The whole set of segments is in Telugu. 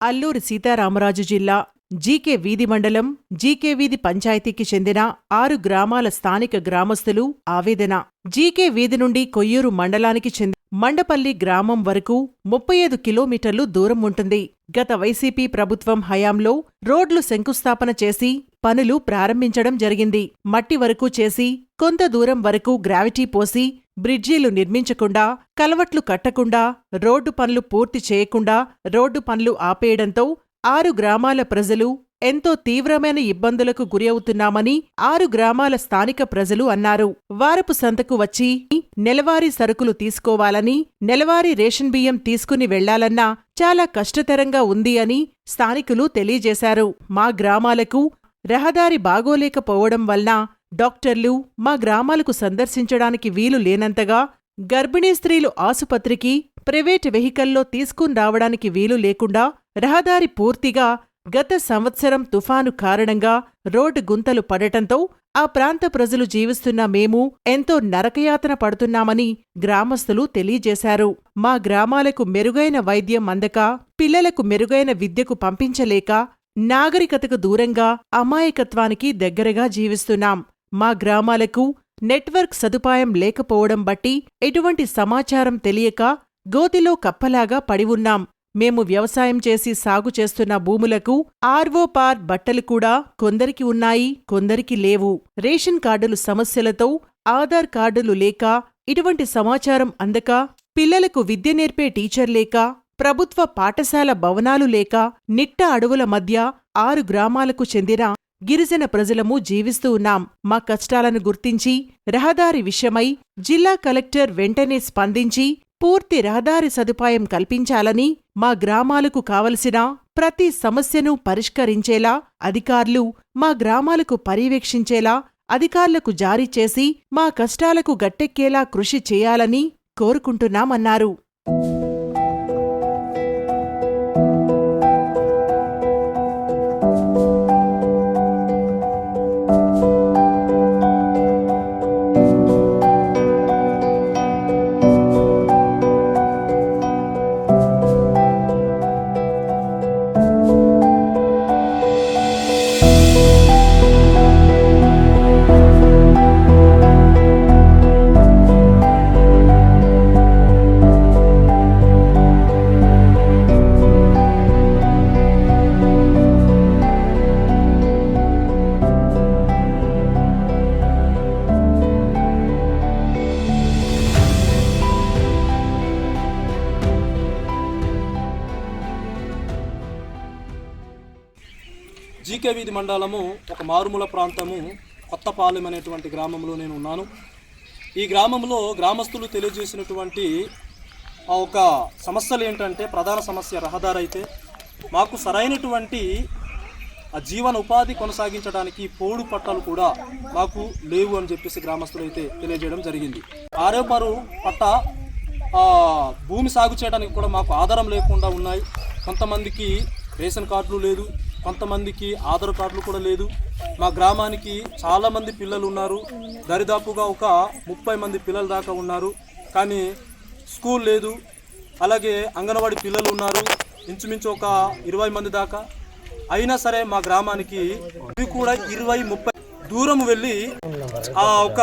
అల్లూరి సీతారామరాజు జిల్లా జీకే వీధి మండలం జీకే వీధి పంచాయతీకి చెందిన ఆరు గ్రామాల స్థానిక గ్రామస్తులు ఆవేదన. జీకే వీధి నుండి కొయ్యూరు మండలానికి చెంది మండపల్లి గ్రామం వరకు ముప్పై ఐదు కిలోమీటర్లు దూరం ఉంటుంది. గత వైసీపీ ప్రభుత్వం హయాంలో రోడ్లు శంకుస్థాపన చేసి పనులు ప్రారంభించడం జరిగింది. మట్టి వరకు చేసి కొంత దూరం వరకు గ్రావిటీ పోసి బ్రిడ్జీలు నిర్మించకుండా కలవట్లు కట్టకుండా రోడ్డు పనులు పూర్తి చేయకుండా రోడ్డు పనులు ఆపేయడంతో ఆరు గ్రామాల ప్రజలు ఎంతో తీవ్రమైన ఇబ్బందులకు గురి అవుతున్నామని ఆరు గ్రామాల స్థానిక ప్రజలు అన్నారు. వారపు సంతకు వచ్చి నెలవారీ సరుకులు తీసుకోవాలని నెలవారీ రేషన్ బియ్యం తీసుకుని వెళ్ళాలన్నా చాలా కష్టతరంగా ఉంది అని స్థానికులు తెలియజేశారు. మా గ్రామాలకు రహదారి బాగోలేకపోవడం వలన డాక్టర్లు మా గ్రామాలకు సందర్శించడానికి వీలు లేనంతగా గర్భిణీ స్త్రీలు ఆసుపత్రికి ప్రైవేటు వెహికల్లో తీసుకుని రావడానికి వీలు లేకుండా రహదారి పూర్తిగా గత సంవత్సరం తుఫాను కారణంగా రోడ్డు గుంతలు పడటంతో ఆ ప్రాంత ప్రజలు జీవిస్తున్న మేము ఎంతో నరకయాతన పడుతున్నామని గ్రామస్తులు తెలియజేశారు. మా గ్రామాలకు మెరుగైన వైద్యం అందక పిల్లలకు మెరుగైన విద్యకు పంపించలేక నాగరికతకు దూరంగా అమాయకత్వానికి దగ్గరగా జీవిస్తున్నాం. మా గ్రామాలకు నెట్వర్క్ సదుపాయం లేకపోవడం బట్టి ఎటువంటి సమాచారం తెలియక గోతిలో కప్పలాగా పడి ఉన్నాం. మేము వ్యవసాయం చేసి సాగు చేస్తున్న భూములకు ఆర్వో పార్ బట్టలు కూడా కొందరికి ఉన్నాయి కొందరికి లేవు. రేషన్ కార్డులు సమస్యలతో ఆధార్ కార్డులు లేక ఇటువంటి సమాచారం అందక పిల్లలకు విద్య నేర్పే టీచర్ లేక ప్రభుత్వ పాఠశాల భవనాలు లేక నిట్ట అడవుల మధ్య ఆరు గ్రామాలకు చెందిన గిరిజన ప్రజలము జీవిస్తూ ఉన్నాం. మా కష్టాలను గుర్తించి రహదారి విషయమై జిల్లా కలెక్టర్ వెంటనే స్పందించి పూర్తి రహదారి సదుపాయం కల్పించాలని మా గ్రామాలకు కావలసిన ప్రతి సమస్యను పరిష్కరించేలా అధికారులు మా గ్రామాలకు పర్యవేక్షించేలా అధికారులకు జారీ చేసి మా కష్టాలకు గట్టెక్కేలా కృషి చేయాలని కోరుకుంటున్నామన్నారు. జీకే వీధి మండలము ఒక మారుమూల ప్రాంతము కొత్తపాలెం అనేటువంటి గ్రామంలో నేను ఉన్నాను. ఈ గ్రామంలో గ్రామస్తులు తెలియజేసినటువంటి ఆ ఒక సమస్యలు ఏంటంటే ప్రధాన సమస్య రహదారి అయితే మాకు సరైనటువంటి ఆ జీవన ఉపాధి కొనసాగించడానికి పోడు పట్టాలు కూడా మాకు లేవు అని చెప్పేసి గ్రామస్తులు అయితే తెలియజేయడం జరిగింది. ఆరేపరు పట్ట భూమి సాగు చేయడానికి కూడా మాకు ఆధారం లేకుండా ఉన్నాయి. కొంతమందికి రేషన్ కార్డులు లేదు కొంతమందికి ఆధార్ కార్డులు కూడా లేదు. మా గ్రామానికి చాలామంది పిల్లలు ఉన్నారు. దరిదాపుగా ఒక ముప్పై మంది పిల్లల దాకా ఉన్నారు. కానీ స్కూల్ లేదు. అలాగే అంగన్వాడీ పిల్లలు ఉన్నారు. ఇంచుమించు ఒక ఇరవై మంది దాకా. అయినా సరే మా గ్రామానికి ఇది కూడా ఇరవై ముప్పై దూరం వెళ్ళి ఆ ఒక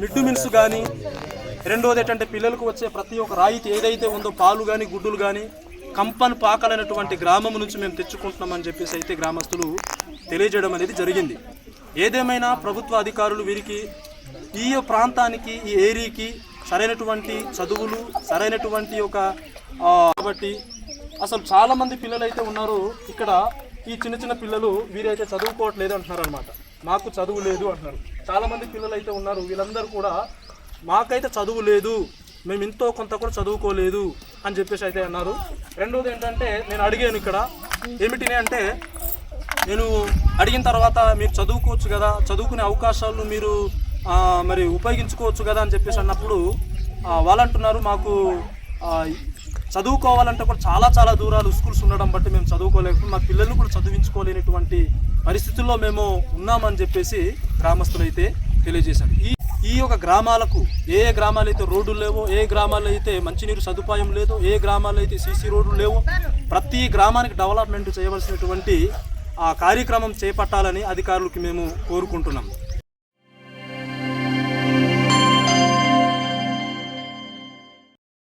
మిడ్ మిడ్డు మిన్స్ కానీ రెండోది ఏంటంటే పిల్లలకు వచ్చే ప్రతి ఒక్క రాయితీ ఏదైతే ఉందో పాలు కానీ గుడ్డులు కానీ కంపన్ పాకలైనటువంటి గ్రామం నుంచి మేము తెచ్చుకుంటున్నామని చెప్పేసి అయితే గ్రామస్తులు తెలియజేయడం అనేది జరిగింది. ఏదేమైనా ప్రభుత్వ అధికారులు వీరికి ఈ ప్రాంతానికి ఈ ఏరియాకి సరైనటువంటి చదువులు సరైనటువంటి ఒక కాబట్టి అసలు చాలామంది పిల్లలు అయితే ఉన్నారు. ఇక్కడ ఈ చిన్న చిన్న పిల్లలు వీరైతే చదువుకోవట్లేదు అంటున్నారు అనమాట మాకు చదువు లేదు అంటున్నారు. చాలామంది పిల్లలు అయితే ఉన్నారు. వీళ్ళందరూ కూడా మాకైతే చదువు లేదు. మేము ఇంతో కొంత కూడా చదువుకోలేదు అని చెప్పేసి అయితే అన్నారు. రెండోది ఏంటంటే నేను అడిగాను ఇక్కడ ఏమిటి అంటే నేను అడిగిన తర్వాత మీరు చదువుకోవచ్చు కదా చదువుకునే అవకాశాలు మీరు మరి ఉపయోగించుకోవచ్చు కదా అని చెప్పేసి అన్నప్పుడు వాళ్ళు అంటున్నారు మాకు చదువుకోవాలంటే కూడా చాలా చాలా దూరాలు స్కూల్స్ ఉండడం బట్టి మేము చదువుకోలేకపోతే మా పిల్లల్ని కూడా చదివించుకోలేనటువంటి పరిస్థితుల్లో మేము ఉన్నామని చెప్పేసి గ్రామస్తులైతే తెలియజేశారు. ఈ ఈ యొక్క గ్రామాలకు ఏ గ్రామాలు అయితే రోడ్లు లేవో ఏ గ్రామాల్లో అయితే మంచినీరు సదుపాయం లేదో ఏ గ్రామాలు అయితే సీసీ రోడ్లు లేవో ప్రతి గ్రామానికి డెవలప్మెంట్ చేయవలసినటువంటి ఆ కార్యక్రమం చేపట్టాలని అధికారులకి మేము కోరుకుంటున్నాం.